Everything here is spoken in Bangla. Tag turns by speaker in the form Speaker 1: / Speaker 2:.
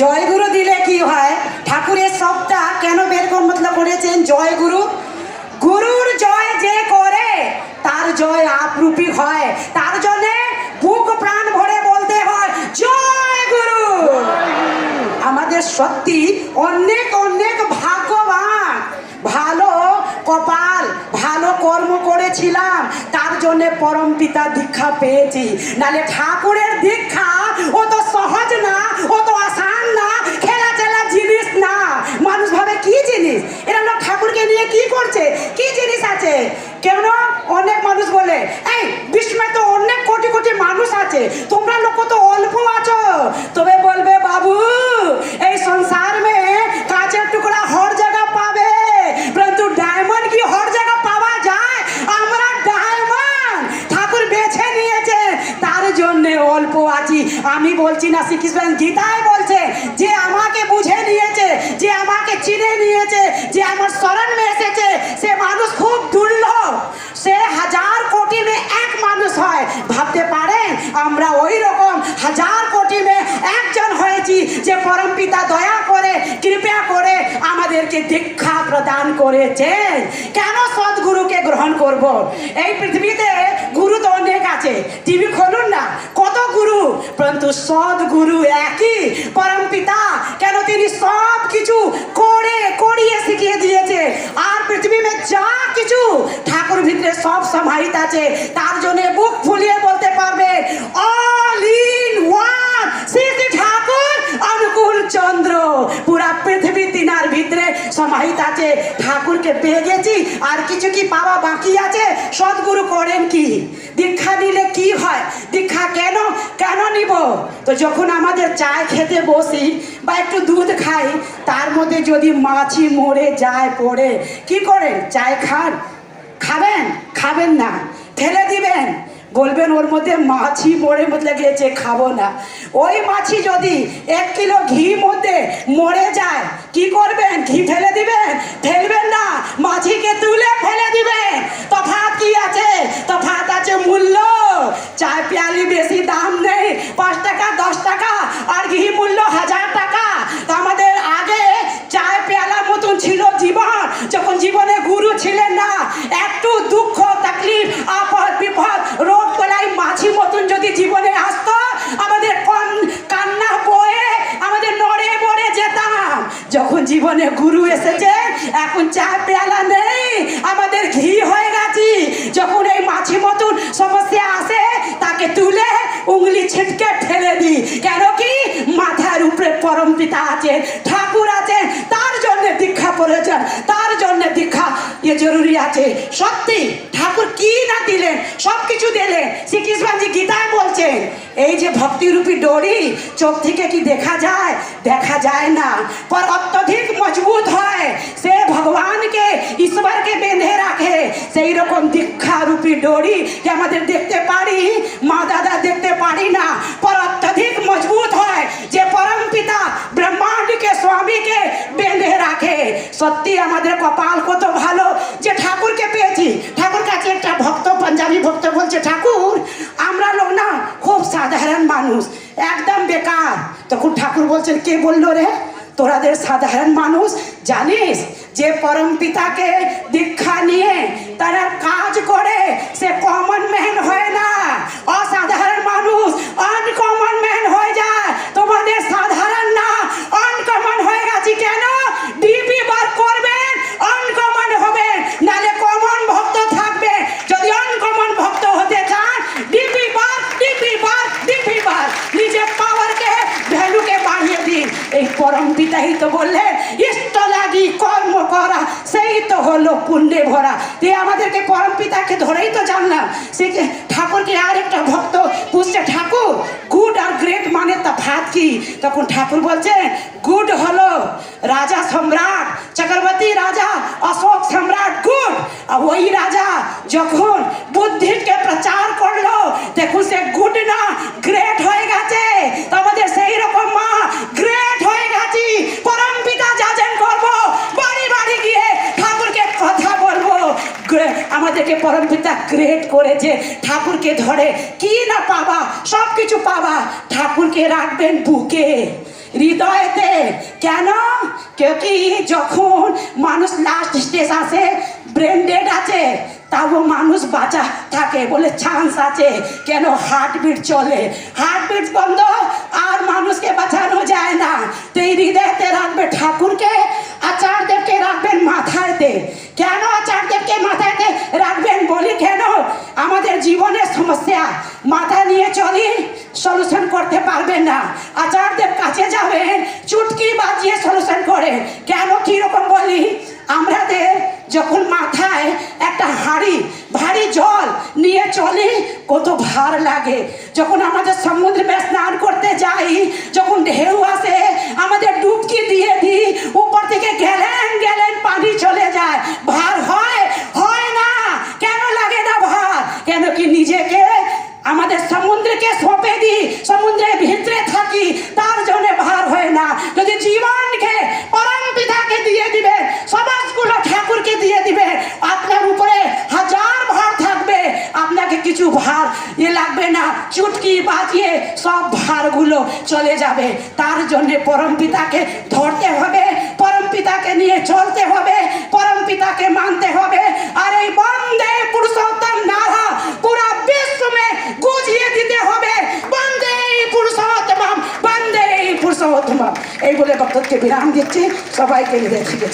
Speaker 1: জয়গুরু দিলে কি হয়? ঠাকুরের সবটা কেন বের মতলব করেছেন জয়গুরু? গুরুর জয় যে করে, তার জয় আপরূপী হয়। তার জন্যে বুক প্রাণ ভরে বলতে হয় জয় গুরু আমাদের সত্যি অনেক অনেক ভাগ্যবান। ভালো কপাল, ভালো কর্ম করেছিলাম। তার জন্য পরম পিতা দীক্ষা পেয়েছি। নালে ঠাকুরের দীক্ষা ও তো সহজ না। দিয়ে কি করছে? কি জিনিস আছে? কেন? অনেক মানুষ বলে, এই বিশ্বে তো অনেক কোটি কোটি মানুষ আছে। তোমরা লোক তো অল্প আছো। তবে বলবে, বাবু, এই সংসার মে কাঁচের টুকরা হর জায়গা পাবে। পরন্তু ডায়মন্ড কি হর জায়গা পাওয়া যায়? আমরা ডায়মন্ড ঠাকুর বেছে নিয়েছে। তার জন্যে অল্প আছি। আমি বলছি না, শ্রীকৃষ্ণ গীতায় বলছে, যে আমাকে বুঝে নিয়েছে, যে আমাকে চিনে নিয়েছে, যে আমার স্মরণ আমরা ওই রকম হাজার কোটি মে একজন হয়েছি যে পরম পিতা দয়া করে, কৃপা করে আমাদেরকে দীক্ষা প্রদান করেছেন কেন সদ্গুরুকে গ্রহণ করব? এই পৃথিবীতে গুরু তো অনেক আছে। টিভি খুলুন না। কত গুরু? পরন্তু সদ্গুরু একই। পরম পিতা কেন তিনি সব কিছু করে, করিয়ে শিখিয়ে দিয়েছে? আর পৃথিবী মে যা কিছু ঠাকুর ভিতরে সব সমাহিত আছে, তার জন্য ঠাকুরকে পেয়ে গেছি। আর কিছু কি পাওয়া বাকি আছে? সদ্গুরু করেন কি? দীক্ষা নিলে কি হয়? দীক্ষা কেন? কেন নিব? তো যখন আমাদের চায় খেতে বসি বা একটু দুধ খাই, তার মধ্যে যদি মাছি মরে যায় পড়ে, কি করেন? চায় খান? খাবেন? খাবেন না। ঠেলে দিবেন? বলবেন ওর মধ্যে মাছি মরে মধ্যে গেছে খাব না। ওই মাছি যদি এক কিলো ঘি মধ্যে মরে যায়, কি করবেন? ঘি ফেলে দিবেন? ফেলবেন না, মাছিকে তুলে ফেলে দিবেন। তফাত কি আছে? তফাত আছে মূল্য। চায় পেয়ালি বেশি দাম নেই, পাঁচ টাকা, দশ টাকা জীবনে গুরু এসেছে, এখন চা পেয়ালা নেই। আমাদের ঘি হয়ে গেছি। যখন এই মাছি মতন সমস্যা আসে, তাকে তুলে উংলি ছিটকে ঠেলে দিই কেন কি? মাথার উপরে পরম পিতা আছে ঠাকুর আছে তার জন্য দীক্ষা প্রয়োজন, তার জন্য আছে। সত্যি, ঠাকুর কি না দিলেন সব কিছু দিলেন শ্রীকৃষ্ণজি গীতায় বলছেন, এই যে ভক্তিরূপী ডোরি, চোখ থেকে কি দেখা যায়? দেখা যায় না। পর অত্যধিক মজবুত হয়। সে ভগবানকে, ঈশ্বরকে বেঁধে রাখে। সেই রকম দীক্ষারূপী ডোরি যে আমাদের দেখতে পারি? মা দাদা দেখতে পারি না। পর অত্যধিক মজবুত হয়। যে পরম পিতা রাখে সত্যি আমাদের কপাল কত ভালো যে ঠাকুরকে পেয়েছি। ঠাকুর কাছে একটা ভক্ত, পাঞ্জাবি ভক্ত বলছে, ঠাকুর, আমরা লোক না, খুব সাধারণ মানুষ, একদম বেকার। তখন ঠাকুর বলছেন, কে বলল রে? তোরাদের সাধারণ মানুষ, জানিস? যে পরম পিতাকে দীক্ষা নিয়ে তারা কাজ করে, সে কমন ম্যান হয় না অসাধারণ মানুষ আনকমন ম্যান হয়ে যায় তোমাদের সাধারণ না আনকমন হয়ে গেছি কেন ডিপি বার করবেন আনকমন হবে নালে কমন ভক্ত থাকবে যদি আনকমন ভক্ত হতে চান ডিপি বার ডিপি বার ডিপি বার নিজের পাওয়ারকে ভ্যালুকে বাড়িয়ে দিন এই পরম পিতাই তো বললেন ইষ্ট লাগি কর্ম করা সেই তো হলো পুণ্যে ভরা। তে আমাদেরকে পরম পিতাকে ধরেই তো জানলাম, সে ঠাকুরকে আর একটা ভক্ত বুঝছে ঠাকুর গুড আর গ্রেট মানে তা ভাত কি? তখন ঠাকুর বলছেন গুড হলো রাজা সম্রাট, চক্রবর্তী রাজা, অশোক সম্রাট গুড আর ওই রাজা যখন বুদ্ধিকে প্রচার করল, দেখুন সে গুড না গ্রেট আমাদেরকে পরম পিতা গ্রেট করেছে ঠাকুরকে ধরে। কি না পাবা? সব কিছু পাবা। ঠাকুরকে রাখবেন বুকে। হৃদয়তে কেন? কেউ কি যখন মানুষ লাস্ট স্টেজ আসে ব্রেন ডেড আছে, তাও মানুষ বাঁচা থাকে বলে চান্স আছে। কেন হার্টবিট চলে? হার্টবিট বন্ধ, আর মানুষকে বাঁচানো যায় না। তো এই হৃদয়তে রাখবে ঠাকুরকে আচারদেবকে রাখবেন মাথায়তে কেন আচারদেবকে মাথায়তে রাখবেন বলি কেন আমাদের জীবনের সমস্যা মাথা নিয়ে চলি সলিউশন পারবেন না। আচার্যদের কাছে যাবেন, চুটকি বাজিয়ে সলিউশন করে কেন কীরকম বলি? আমাদের যখন মাথায় একটা হাড়ি, ভারী জল নিয়ে চলি, কত ভার লাগে। যখন আমাদের সমুদ্রে স্নান করতে যাই, যখন ঢেউ আসে, আমাদের ডুবকি দিয়ে দিই উপর থেকে গেলেন গেলেন পানি চলে যায় ভার হয় হয় না কেন লাগে না ভার কেন কি নিজেকে আমাদের সমুদ্রকে সঁপে দিই সমুদ্রের ভিতরে থাকি তার জন্য ভার হয় না যদি জীবনকে পরম পিতাকে দিয়ে দিবে সমাজগুলো ঠাকুরকে দিয়ে দিবে আপনার উপরে হাজার ভার থাকবে আপনাকে কিছু ভার এ লাগবে না চুটকি বাজিয়ে সব ভারগুলো চলে যাবে। তার জন্য পরম পিতাকে ধরতে হবে, পরম পিতাকে নিয়ে চলতে হবে, পরম পিতাকে মানতে হবে। আর এই বন্দে পুরুষোত্তম নারা পুরা বিশ্ব में গুজিয়ে দিতে হবে। বন্দে পুরুষোত্তম বন্দে পুরুষোত্তম এই বলে বক্তব্যকে বিরাম দিচ্ছি, সবাইকে হৃদয় থেকে